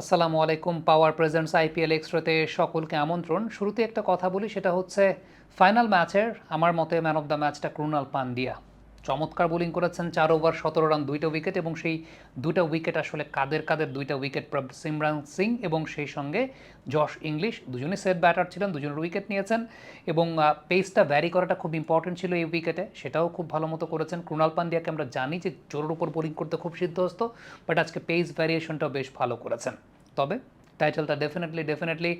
আসসালামু আলাইকুম পাওয়ার presents IPL এক্সট্রাতে সকলকে আমন্ত্রণ। শুরুতে একটা কথা বলি, সেটা হচ্ছে ফাইনাল ম্যাচের আমার মতে ম্যান অফ দ্য ম্যাচটা ক্রুনাল পান্ডিয়া চমৎকার বোলিং করেছেন, চার ওভার সতেরো রান দুইটা উইকেট এবং সেই দুইটা উইকেট আসলে কাদের কাদের দুইটা উইকেট সিমরান সিং এবং সেই সঙ্গে জশ ইংলিশ দুজনই সেট ব্যাটার ছিলেন, দুজনের উইকেট নিয়েছেন এবং পেসটা ভ্যারি করাটা খুব ইম্পর্টেন্ট ছিল এই উইকেটে সেটাও খুব ভালো মতো করেছেন। ক্রুনাল পান্ডিয়াকে আমরা জানি যে জোরের উপর বোলিং করতে খুব সিদ্ধহস্ত বাট আজকে পেস ভ্যারিয়েশনটাও বেশ ভালো করেছেন। তবে টাইটেলটা ডেফিনেটলি ডেফিনেটলি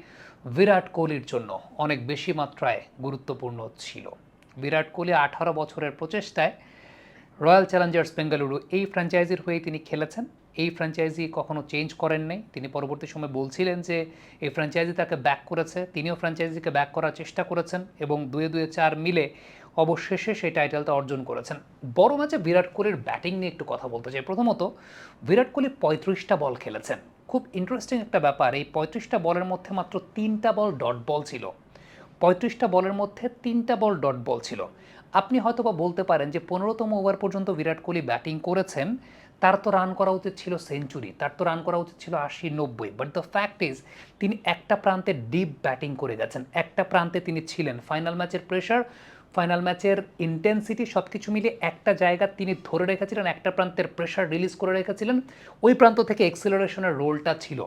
বিরাট কোহলির জন্য অনেক বেশি মাত্রায় গুরুত্বপূর্ণ ছিল। বিরাট কোহলি আঠারো বছরের প্রচেষ্টায় রয়্যাল চ্যালেঞ্জার্স বেঙ্গালুরু এই ফ্র্যাঞ্চাইজির হয়ে তিনি খেলেছেন। এই ফ্র্যাঞ্চাইজি কখনো চেঞ্জ করেন নাই। তিনি পরবর্তী সময় বলছিলেন যে, এই ফ্র্যাঞ্চাইজি তাকে ব্যাক করেছে। তিনিও ফ্র্যাঞ্চাইজিকে ব্যাক করার চেষ্টা করেছেন এবং দুয়ে দুয়ে চার মিলে অবশেষে সেই টাইটেলটা অর্জন করেছেন। বড় ম্যাচে বিরাট কোহলির ব্যাটিং নিয়ে একটু কথা বলতে চাই। প্রথমত, বিরাট কোহলি পঁয়ত্রিশটা বল খেলেছেন। খুব ইন্টারেস্টিং একটা ব্যাপার, এই পঁয়ত্রিশটা বলের মধ্যে মাত্র তিনটা বল ডট বল ছিল। পঁয়ত্রিশটা বলের মধ্যে তিনটা বল ডট বল ছিল। আপনি হয়তো বা বলতে পারেন যে পনেরোতম ওভার পর্যন্ত বিরাট কোহলি ব্যাটিং করেছেন, তার তো রান করা উচিত ছিল সেঞ্চুরি তার তো রান করা উচিত ছিল আশি, নব্বই বাট দ্য ফ্যাক্ট ইজ তিনি একটা প্রান্তে ডিপ ব্যাটিং করে গেছেন, একটা প্রান্তে তিনি ছিলেন। ফাইনাল ম্যাচের প্রেশার ফাইনাল ম্যাচের ইন্টেন্সিটি সব কিছু মিলিয়ে একটা জায়গা তিনি ধরে রেখেছিলেন, একটা প্রান্তের প্রেশার রিলিজ করে রেখেছিলেন। ওই প্রান্ত থেকে এক্সেলারেশনের রোলটা ছিল।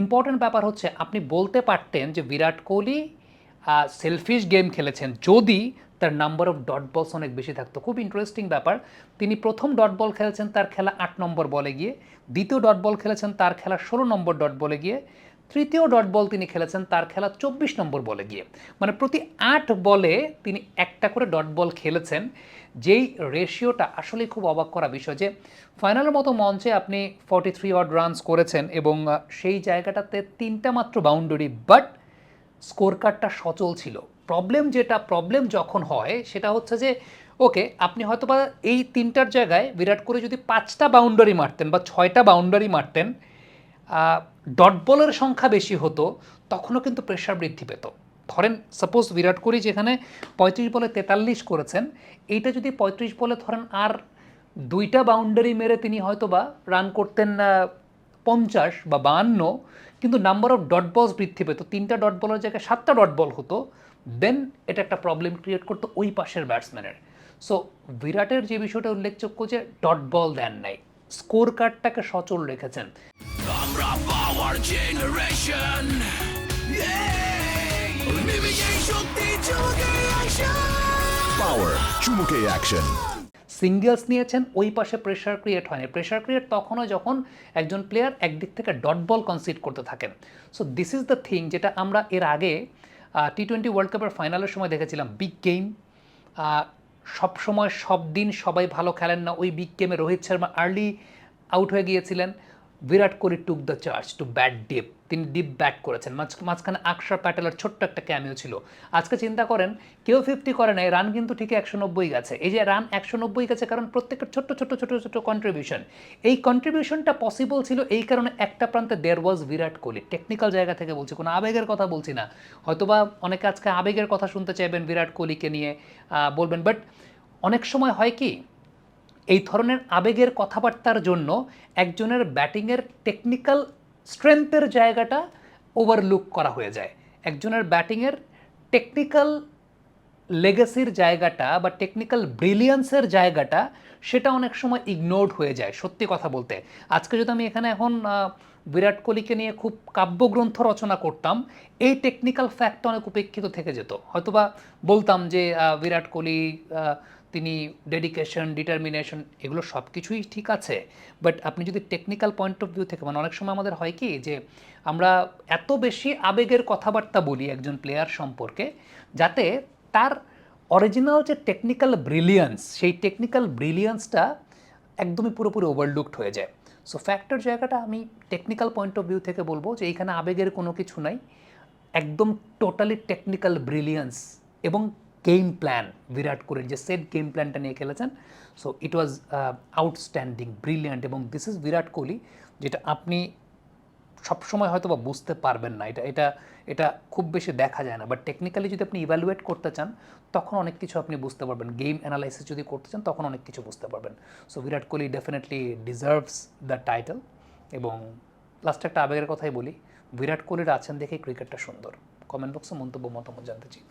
ইম্পর্ট্যান্ট ব্যাপার হচ্ছে, আপনি বলতে পারতেন যে বিরাট কোহলি সেলফিশ গেম খেলেছেন। যদি তার নাম্বার অফ ডট বলস অনেক বেশি থাকতো, খুব ইন্টারেস্টিং ব্যাপার। তিনি প্রথম ডট বল খেলেছেন তার খেলা আট নম্বর বলে গিয়ে, দ্বিতীয় ডট বল খেলেছেন তার খেলা ষোলো নম্বর ডট বলে গিয়ে। তৃতীয় ডট বল তিনি খেলেছেন, তার খেলা চব্বিশ নম্বর বলে গিয়ে। মানে প্রতি আট বলে তিনি একটা করে ডট বল খেলেছেন। যেই রেশিওটা আসলেই খুব অবাক করা বিষয় যে ফাইনালের মতো মঞ্চে আপনি ফর্টি থ্রি অড রানস করেছেন এবং সেই জায়গাটাতে তিনটা মাত্র বাউন্ডারি বাট স্কোর কার্ডটা সচল ছিল। প্রবলেম যেটা প্রবলেম যখন হয়, সেটা হচ্ছে যে ওকে আপনি হয়তো বা এই তিনটার জায়গায় বিরাট কোহলি যদি পাঁচটা বাউন্ডারি মারতেন বা ছয়টা বাউন্ডারি মারতেন ডট বলের সংখ্যা বেশি হতো, তখনও কিন্তু প্রেশার বৃদ্ধি পেত। ধরেন সাপোজ বিরাট কোহলি যেখানে পঁয়ত্রিশ বলে তেতাল্লিশ করেছেন, এইটা যদি পঁয়ত্রিশ বলে ধরেন আর দুইটা বাউন্ডারি মেরে তিনি হয়তো বা রান করতেন পঞ্চাশ বা বাহান্ন, কিন্তু নাম্বার অফ ডট বলস বৃদ্ধি পেত। তিনটা ডট বলের জায়গায় সাতটা ডট বল হতো দেন এটা একটা প্রবলেম ক্রিয়েট করতো ওই পাশের ব্যাটসম্যানের সো বিরাটের যে বিষয়টা উল্লেখযোগ্য যে ডট বল দেন নাই স্কোর কার্ডটাকে সচল রেখেছেন। পাওয়ার শক্তি চোখে আসা Power চুমুকে অ্যাকশন সিঙ্গেলস নিয়েছেন ওই পাশে প্রেশার ক্রিয়েট হয়নি। প্রেশার ক্রিয়েট তখন হয় যখন একজন প্লেয়ার একদিক থেকে ডট বল কনসিড করতে থাকেন। So this is the thing যেটা আমরা এর আগে টি টোয়েন্টি ওয়ার্ল্ড কাপের ফাইনালের সময় দেখেছিলাম। বিগ গেম সব সময় সব দিন সবাই ভালো খেলেন না। ওই বিগ গেমে রোহিত শর্মা আর্লি আউট হয়ে গিয়েছিলেন। Virat Kohli took the charge to bat deep তিনি ডিপ ব্যাট করেছেন। মাঝ- মাঝখানে আকশার প্যাটেলের ছোট্ট একটা ক্যামিও ছিল। আজকে চিন্তা করেন, কেউ ফিফটি করে নাই রান কিন্তু ঠিকই একশো নব্বই গেছে। এই যে রান একশো নব্বই গেছে কারণ প্রত্যেকের ছোট্ট ছোট্ট ছোট ছোট কন্ট্রিবিউশন এই কন্ট্রিবিউশনটা পসিবল ছিল এই কারণে একটা প্রান্তে দেয়ার ওয়াজ বিরাট কোহলি। টেকনিক্যাল জায়গা থেকে বলছি, কোনো আবেগের কথা বলছি না। হয়তোবা অনেকে আজকে আবেগের কথা শুনতে চাইবেন বিরাট কোহলিকে নিয়ে বলবেন। বাট অনেক সময় হয় কি এই ধরনের আবেগের কথাবার্তার জন্য একজনের ব্যাটিংয়ের টেকনিক্যাল স্ট্রেংথের জায়গাটা ওভারলুক করা হয়ে যায়। একজনের ব্যাটিংয়ের টেকনিক্যাল লেগেসির জায়গাটা বা টেকনিক্যাল ব্রিলিয়ান্সের জায়গাটা সেটা অনেক সময় ইগনোরড হয়ে যায়, সত্যি কথা বলতে। আজকে যদি আমি এখানে এখন বিরাট কোহলিকে নিয়ে খুব কাব্যগ্রন্থ রচনা করতাম, এই টেকনিক্যাল ফ্যাক্টটা অনেক উপেক্ষিত থেকে যেত। হয়তোবা বলতাম যে বিরাট কোহলি তিনি ডেডিকেশন ডিটারমিনেশন এগুলো সব কিছুই ঠিক আছে। বাট আপনি যদি টেকনিক্যাল পয়েন্ট অফ ভিউ থেকে মানে অনেক সময় আমাদের হয় কি যে, আমরা এত বেশি আবেগের কথাবার্তা বলি একজন প্লেয়ার সম্পর্কে, যাতে তার অরিজিনাল যে টেকনিক্যাল ব্রিলিয়ান্স সেই টেকনিক্যাল ব্রিলিয়ান্সটা একদমই পুরোপুরি ওভারলুকড হয়ে যায়। সো ফ্যাক্টর জায়গাটা আমি টেকনিক্যাল পয়েন্ট অফ ভিউ থেকে বলব যে এইখানে আবেগের কোনো কিছু নাই। একদম টোটালি টেকনিক্যাল ব্রিলিয়ান্স এবং গেম প্ল্যান বিরাট কোহলির যে সেট গেম প্ল্যানটা নিয়ে খেলেছেন। So it was outstanding brilliant এবং দিস ইজ বিরাট কোহলি যেটা আপনি সবসময় হয়তো বা বুঝতে পারবেন না। এটা এটা এটা খুব বেশি দেখা যায় না। বাট টেকনিক্যালি যদি আপনি ইভ্যালুয়েট করতে চান, তখন অনেক কিছু আপনি বুঝতে পারবেন। গেম অ্যানালাইসিস যদি করতে চান, তখন অনেক কিছু বুঝতে পারবেন। So Virat Kohli definitely deserves the title এবং লাস্টে একটা আবেগের কথাই বলি বিরাট কোহলির আছেন দেখে ক্রিকেটটা সুন্দর। কমেন্ট বক্সে মন্তব্য, মতামত জানতে চাই।